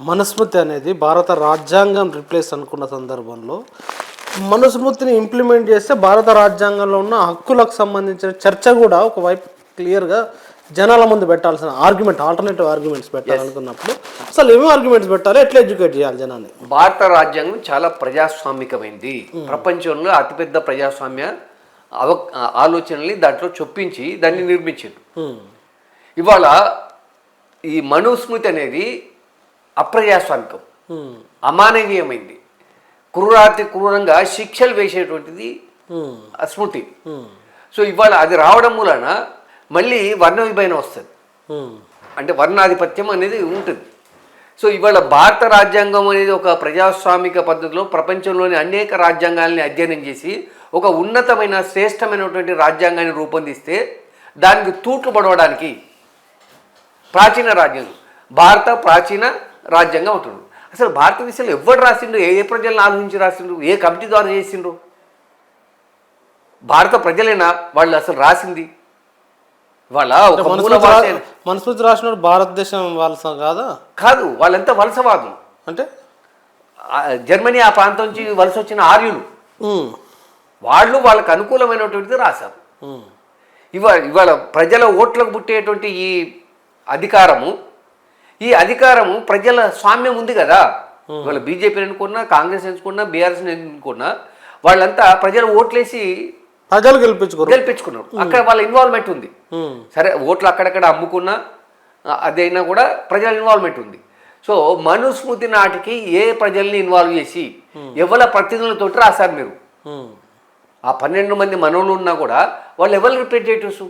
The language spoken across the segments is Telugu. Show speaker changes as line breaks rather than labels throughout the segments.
మనుస్మృతి అనేది భారత రాజ్యాంగం రిప్లేస్ అనుకున్న సందర్భంలో మనుస్మృతిని ఇంప్లిమెంట్ చేస్తే భారత రాజ్యాంగంలో ఉన్న హక్కులకు సంబంధించిన చర్చ కూడా ఒకవైపు క్లియర్గా జనాల ముందు పెట్టాల్సిన ఆర్గ్యుమెంట్ ఆల్టర్నేటివ్ ఆర్గ్యుమెంట్స్ పెట్టాలనుకున్నప్పుడు అసలు ఏమేమి ఆర్గ్యుమెంట్స్ పెట్టాలి ఎట్లా ఎడ్యుకేట్ చేయాలి జనాన్ని?
భారత రాజ్యాంగం చాలా ప్రజాస్వామికమైంది. ప్రపంచంలో అతిపెద్ద ప్రజాస్వామ్య అవ ఆలోచనల్ని దాంట్లో చొప్పించి దాన్ని నిర్మించారు
హ్మ్.
ఇవాళ ఈ మనుస్మృతి అనేది అప్రజాస్వామికం. అమానవీయమైంది క్రూరాతి క్రూరంగా శిక్షలు వేసేటువంటిది. ఆ స్మృతి
హ్మ్.
సో ఇవాళ అది రావడం మూలన మళ్ళీ వర్ణ విభజన వస్తుంది
హ్మ్.
అంటే వర్ణాధిపత్యం అనేది ఉంటుంది సో ఇవాళ భారత రాజ్యాంగం అనేది ఒక ప్రజాస్వామిక పద్ధతిలో ప్రపంచంలోని అనేక రాజ్యాంగాల్ని అధ్యయనం చేసి ఒక ఉన్నతమైన శ్రేష్టమైనటువంటి రాజ్యాంగాన్ని రూపొందిస్తే దానికి తూట్లు పడవడానికి ప్రాచీన రాజ్యాంగం భారత ప్రాచీన రాజ్యాంగం ఉంటుంది అసలు భారతదేశంలో ఎవరు రాసిండ్రు ఏ ఏ ప్రజలను ఆలోచించి రాసిండ్రు ఏ కమిటీ ద్వారా చేసిండ్రు భారత ప్రజలేనా? వాళ్ళు అసలు రాసింది? వాళ్ళ
మనుస్మృతి మనుస్మృతి రాసిన భారతదేశం వాళ్ళ స- కాదా?
కాదు వాళ్ళంతా వలసవాదులు.
అంటే?
జర్మనీ ఆ ప్రాంతం నుంచి వలస వచ్చిన ఆర్యులు. వాళ్ళు వాళ్ళకు అనుకూలమైనటువంటిది రాశారు. ఇవాళ ఇవాళ ప్రజల ఓట్లకు పుట్టేటువంటి ఈ అధికారము ఈ అధికారము ప్రజల స్వామ్యం ఉంది కదా. ఇవాళ బీజేపీ ఎన్నుకున్నా కాంగ్రెస్ ఎన్నుకున్నా బీఆర్ఎస్ ఎన్నుకున్నా వాళ్ళంతా ప్రజల ఓట్లేసి
ప్రజలు గెలిపించుకోరు
గెలిపించుకున్నారు. అక్కడ వాళ్ళ ఇన్వాల్వ్మెంట్ ఉంది. సరే ఓట్లు అక్కడక్కడ అమ్ముకున్నా అదైనా కూడా ప్రజల ఇన్వాల్వ్మెంట్ ఉంది. సో మనుస్మృతి నాటికి ఏ ప్రజల్ని ఇన్వాల్వ్ చేసి ఎవరి ప్రతినిధులతో రాశారు మీరు. ఆ పన్నెండు మంది మనవులు ఉన్నా కూడా వాళ్ళు ఎవరు రిప్రజెంటేటివ్స్.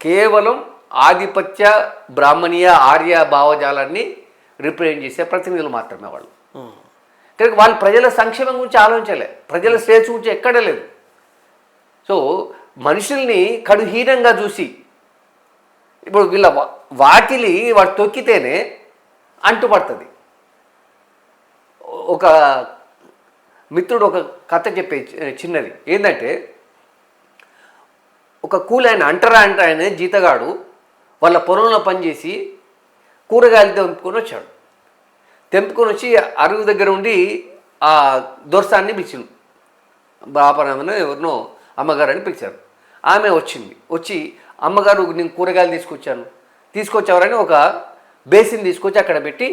కేవలం ఆధిపత్య బ్రాహ్మణీయ ఆర్య భావజాలాన్ని రిప్రజెంట్ చేసే ప్రతినిధులు మాత్రమే వాళ్ళు.
హ్మ్.
కనుక వాళ్ళు ప్రజల సంక్షేమం గురించి ఆలోచించలే. ప్రజల శ్రేయస్సు గురించి ఎక్కడ లేదు. సో మనుషుల్ని కడుహీనంగా చూసి ఇప్పుడు వీళ్ళ వా- వాకిలి వాడు తొక్కితేనే అంటుపడుతుంది. ఒక మిత్రుడు ఒక కథ చెప్పే చిన్నది. ఏంటంటే ఒక కూలి ఆయన అంటరా అంట ఆయన జీతగాడు వాళ్ళ పొలంలో పనిచేసి కూరగాయలు తెంపుకొని వచ్చాడు. తెంపుకొని వచ్చి అరుగు దగ్గర ఉండి ఆ దొరసాన్ని పిలిచిండు. బాపరామని ఎవరినో అమ్మగారు అని పిలిచారు. ఆమె వచ్చింది. వచ్చి అమ్మగారు నేను కూరగాయలు తీసుకొచ్చాను. తీసుకొచ్చావరని ఒక బేసిన్ తీసుకొచ్చి అక్కడ పెట్టి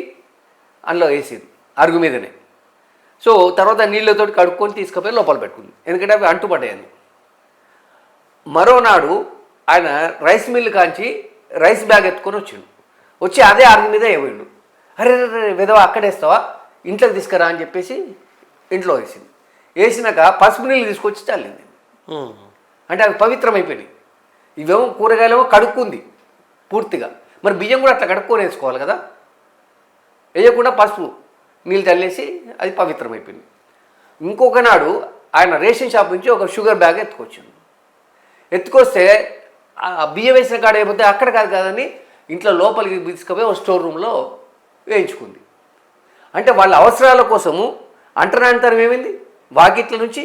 అందులో వేసింది అరుగు మీదనే. సో తర్వాత నీళ్ళతో కడుక్కొని తీసుకుపోయి లోపల పెట్టుకుంది. ఎందుకంటే అవి అంటుపడ్డాయని మరోనాడు ఆయన రైస్ మిల్ కాంచి రైస్ బ్యాగ్ ఎత్తుకొని వచ్చిండు. వచ్చి అదే అరుగు మీద వేయండు అరే రే, విధవ అక్కడేస్తావా ఇంట్లోకి తీసుకురా అని చెప్పేసి ఇంట్లో వేసింది. వేసినాక పసుపు నీళ్ళు తీసుకొచ్చి చల్లింది. అంటే అవి పవిత్రమైపోయినాయి. ఇవేమో కూరగాయలేమో కడుక్కుంది పూర్తిగా. మరి బియ్యం కూడా అట్లా కడుక్కొని వేసుకోవాలి కదా? వేయకుండా పసుపు నీళ్ళు చల్లేసి అది పవిత్రమైపోయింది. ఇంకొక నాడు ఆయన రేషన్ షాప్ నుంచి ఒక షుగర్ బ్యాగ్ ఎత్తుకొచ్చింది ఎత్తుకొస్తే బియ్యం వేసిన కాడ అయిపోతే అక్కడ కాదు కాదని ఇంట్లో లోపలికి తీసుకుపోయి ఒక స్టోర్ రూమ్లో వేయించుకుంది. అంటే వాళ్ళ అవసరాల కోసము అంటరాంతరం ఏమైంది? వాకిట్ల నుంచి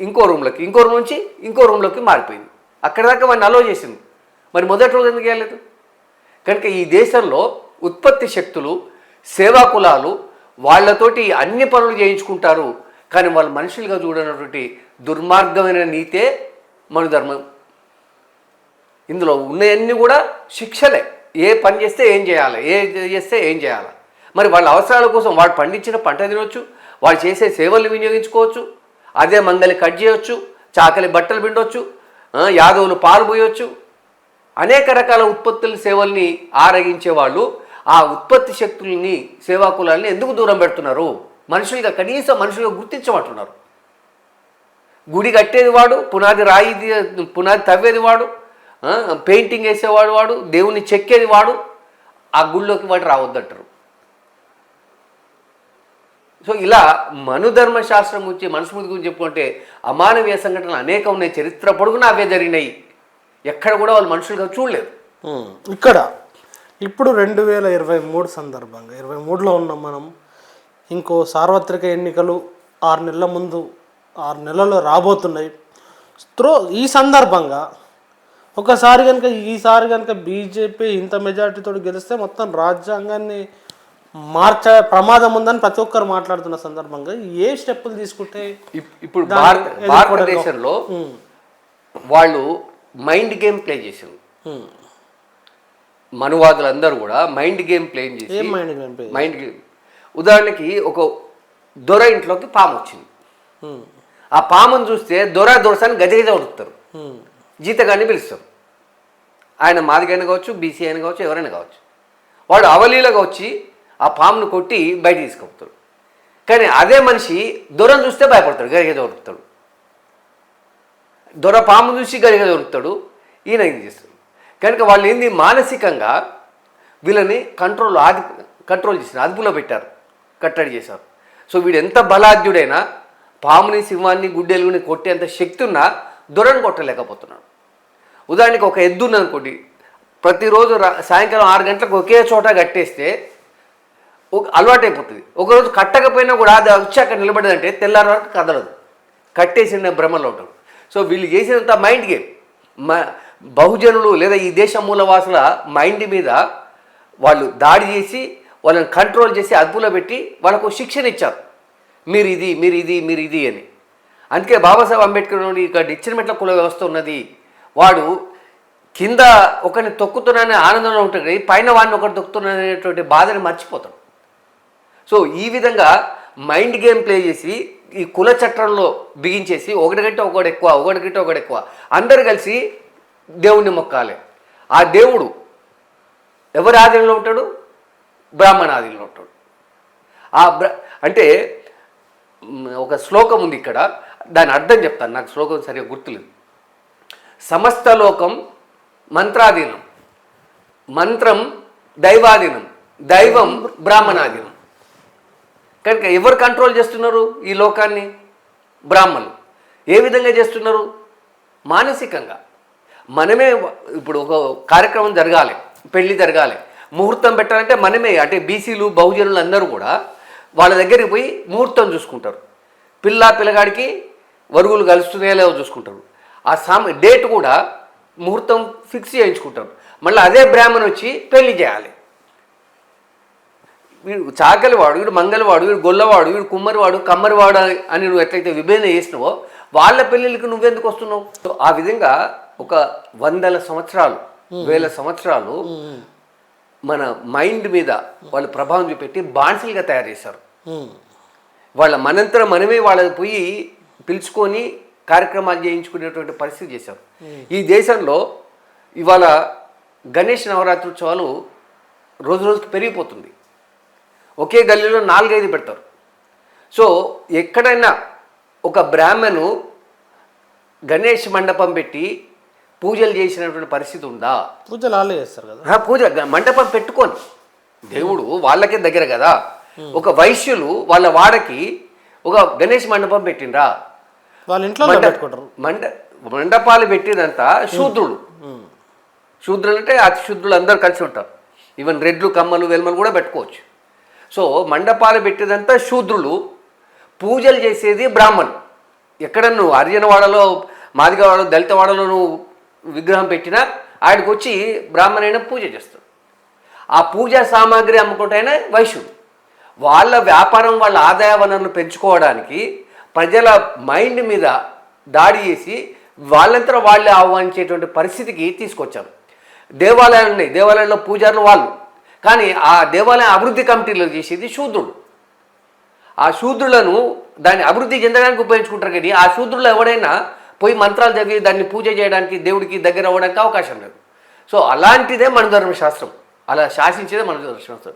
ఇంకో రూమ్లోకి ఇంకో రూమ్ నుంచి ఇంకో రూమ్లోకి మారిపోయింది. అక్కడ దాకా వాడిని అలో చేసింది. మరి మొదటి రోజు ఎందుకు వెళ్ళలేదు కనుక ఈ దేశంలో ఉత్పత్తి శక్తులు సేవా కులాలు వాళ్ళతోటి అన్ని పనులు చేయించుకుంటారు. కానీ వాళ్ళు మనుషులుగా చూడనటువంటి దుర్మార్గమైన నీతే మనుధర్మం. ఇందులో ఉన్నవన్నీ కూడా శిక్షలే. ఏ పని చేస్తే ఏం చేయాలి? ఏ చేస్తే ఏం చేయాలి? మరి వాళ్ళ అవసరాల కోసం వాడు పండించిన పంట తినవచ్చు వాడు చేసే సేవలు వినియోగించుకోవచ్చు అదే మంగలి కట్ చేయొచ్చు చాకలి బట్టలు పిండొచ్చు యాదవులు పాలు పోయొచ్చు. అనేక రకాల ఉత్పత్తుల సేవల్ని ఆరగించే వాళ్ళు ఆ ఉత్పత్తి శక్తుల్ని సేవాకులాల్ని ఎందుకు దూరం పెడుతున్నారు? మనుషులుగా కనీసం మనుషులుగా గుర్తించమంటున్నారు. గుడి కట్టేది వాడు పునాది రాయి పునాది తవ్వేది వాడు పెయింటింగ్ వేసేవాడు వాడు దేవుని చెక్కేది వాడు ఆ గుళ్ళోకి వాడు రావద్దంటారు. సో ఇలా మనుధర్మ శాస్త్రం గురించి మనస్మృతి గురించి చెప్పుకుంటే అమానవీయ సంఘటనలు అనేక ఉన్నాయి. చరిత్ర పొడుగునా అవే జరిగినాయి. ఎక్కడ కూడా వాళ్ళు మనుషులుగా చూడలేదు.
ఇక్కడ ఇప్పుడు రెండు వేల ఇరవై మూడు సందర్భంగా ఇరవై మూడులో ఉన్నాం మనం ఇంకో సార్వత్రిక ఎన్నికలు ఆరు నెలల ముందు ఆరు నెలలు రాబోతున్నాయి. త్రో ఈ సందర్భంగా ఒకసారి కనుక ఈసారి కనుక బీజేపీ ఇంత మెజార్టీతో గెలిస్తే మొత్తం రాజ్యాంగాన్ని మార్చే ప్రమాదం ఉందని ప్రతి ఒక్కరు మాట్లాడుతున్న సందర్భంగా ఏ స్టెప్పులు తీసుకుంటే
ఇప్- ఇప్పుడు భారతదేశంలో వాళ్ళు మైండ్ గేమ్ ప్లే
ఉమ్.
మనువాదులందరూ కూడా మైండ్ గేమ్ ప్లే చేసి
mind game play
mind game ఉదాహరణకి ఒక దొర ఇంట్లోకి పాము వచ్చింది. ఆ పామును చూస్తే దొర దొరసాన్ని గజగజ ఉడుకుతారు
ఉమ్,
జీతగాన్ని పిలుస్తారు. ఆయన మాదిగైన కావచ్చు బీసీ అయిన కావచ్చు ఎవరైనా కావచ్చు. వాడు అవలీలగా వచ్చి ఆ పామును కొట్టి బయట తీసుకుపోతాడు కానీ అదే మనిషి దొరను చూస్తే భయపడతాడు గరిగ దొరుకుతాడు. దొర పాము చూసి గరిగ దొరుకుతాడు ఈయన ఇది చేస్తాడు? కనుక వాళ్ళు ఏంది? మానసికంగా వీళ్ళని కంట్రోల్ ఆది కంట్రోల్ చేశారు అదుపులో పెట్టారు కట్టడి చేశారు. సో వీడు ఎంత బలాఢ్యుడైనా పాముని సింహాన్ని గుడ్డెలుగుని కొట్టేంత శక్తి ఉన్నా దొరను కొట్టలేకపోతున్నాడు. ఉదాహరణకి ఒక ఎద్దు ఉందనుకోండి ప్రతిరోజు రా- సాయంకాలం ఆరు గంటలకు ఒకే చోట కట్టేస్తే ఒక అలవాటైపోతుంది ఒకరోజు కట్టకపోయినా కూడా అది వచ్చాక నిలబడదంటే తెల్లారి వరకు కదలదు. కట్టేసిన భ్రమలో ఉంటాడు సో వీళ్ళు చేసినంత మైండ్ గేమ్. మ బహుజనులు లేదా ఈ దేశ మూలవాసుల మైండ్ మీద వాళ్ళు దాడి చేసి వాళ్ళని కంట్రోల్ చేసి అదుపులో పెట్టి వాళ్ళకు శిక్షణ ఇచ్చారు. మీరు ఇది మీరు ఇది మీరు ఇది అని. అందుకే బాబాసాహెబ్ అంబేద్కర్ నుండి ఇక్కడ ఇచ్చిన కుల వ్యవస్థ ఉన్నది. వాడు కింద ఒకరిని తొక్కుతున్నానే ఆనందంలో ఉంటాడు కానీ పైన వాడిని ఒకటి తొక్కుతున్నానేటువంటి బాధని మర్చిపోతాడు సో ఈ విధంగా మైండ్ గేమ్ ప్లే చేసి ఈ కుల చట్టంలో బిగించేసి ఒకటి కంటే ఒకటి ఎక్కువ ఒకటి కంటే ఒకటి ఎక్కువ అందరు కలిసి దేవుణ్ణి మొక్కాలి. ఆ దేవుడు ఎవరి ఆధీనంలో ఉంటాడు? బ్రాహ్మణ ఆధీనంలో ఉంటాడు. ఆ బ్ర అంటే ఒక శ్లోకం ఉంది ఇక్కడ దాని అర్థం చెప్తాను నాకు శ్లోకం సరిగా గుర్తులేదు. సమస్త లోకం మంత్రాధీనం. మంత్రం దైవాధీనం. దైవం బ్రాహ్మణాధీనం. కనుక ఎవరు కంట్రోల్ చేస్తున్నారు ఈ లోకాన్ని? బ్రాహ్మణులు. ఏ విధంగా చేస్తున్నారు? మానసికంగా. మనమే ఇప్పుడు ఒక కార్యక్రమం జరగాలి పెళ్ళి జరగాలి. ముహూర్తం పెట్టాలంటే మనమే అంటే బీసీలు బహుజనులు అందరూ కూడా వాళ్ళ దగ్గరికి పోయి ముహూర్తం చూసుకుంటారు. పిల్ల పిల్లగాడికి వరుగులు కలుస్తున్నాయో లేవో చూసుకుంటారు. ఆ సామ డేట్ కూడా ముహూర్తం ఫిక్స్ చేయించుకుంటారు. మళ్ళీ అదే బ్రాహ్మణ్ వచ్చి పెళ్ళి చేయాలి. వీడు చాకలివాడు వీడు మంగళవాడు వీడు గొల్లవాడు వీడు కుమ్మరివాడు కమ్మరివాడు అని నువ్వు ఎట్లయితే విభజన చేసినావో వాళ్ళ పెళ్ళిళ్ళకి నువ్వెందుకు వస్తున్నావు? సో ఆ విధంగా ఒక వందల సంవత్సరాలు వేల సంవత్సరాలు మన మైండ్ మీద వాళ్ళు ప్రభావం చూపెట్టి బాన్సులుగా తయారు చేశారు. వాళ్ళ మనంతరం మనమే వాళ్ళకి పోయి పిలుచుకొని కార్యక్రమాలు చేయించుకునేటువంటి పరిస్థితి చేశారు ఈ దేశంలో ఇవాళ గణేష్ నవరాత్రి ఉత్సవాలు రోజు రోజుకి పెరిగిపోతుంది. ఒకే గల్లీలో నాలుగైదు పెడతారు. సో ఎక్కడైనా ఒక బ్రాహ్మణు గణేష్ మండపం పెట్టి పూజలు చేసినటువంటి పరిస్థితి ఉందా?
పూజలు వాళ్ళే చేస్తారు కదా.
పూజ మంటపం పెట్టుకొని. దేవుడు వాళ్ళకే దగ్గర కదా. ఒక వైశ్యులు వాళ్ళ వాడకి ఒక గణేష్ మండపం పెట్టిండ్రా?
వాళ్ళ ఇంట్లో
మండ-
పెట్టుకుంటారు.
మండ మండపాలు పెట్టినంత శూద్రులు.
ఉమ్,
శూద్రులు అంటే అతి శూద్రులు అందరూ కలిసి ఉంటారు. ఈవెన్ రెడ్లు కమ్మలు వెల్మలు కూడా పెట్టుకోవచ్చు. సో మండపాలు పెట్టేదంతా శూద్రులు. పూజలు చేసేది బ్రాహ్మణులు. ఎక్కడ నువ్వు హరిజనవాడలో మాదిగవాడలో దళితవాడలో నువ్వు విగ్రహం పెట్టినా ఆడికి వచ్చి బ్రాహ్మణైన పూజ చేస్తాడు ఆ పూజా సామాగ్రి అమ్ముకుంటైనా వైశ్యుడు వాళ్ళ వ్యాపారం వాళ్ళ ఆదాయ వనరులు పెంచుకోవడానికి ప్రజల మైండ్ మీద దాడి చేసి వాళ్ళంతా వాళ్ళే ఆహ్వానించేటువంటి పరిస్థితికి తీసుకొచ్చారు దేవాలయాలు ఉన్నాయి దేవాలయంలో పూజారులు వాళ్ళు. కానీ ఆ దేవాలయం అభివృద్ధి కమిటీలో చేసేది శూద్రుడు. ఆ శూద్రులను దాన్ని అభివృద్ధి చెందడానికి ఉపయోగించుకుంటారు కానీ ఆ శూద్రులు ఎవడైనా పోయి మంత్రాలు చదివి దాన్ని పూజ చేయడానికి దేవుడికి దగ్గర అవ్వడానికి అవకాశం లేదు. సో అలాంటిదే మన ధర్మశాస్త్రం. అలా శాసించేదే మన ధర్మశాస్త్రం.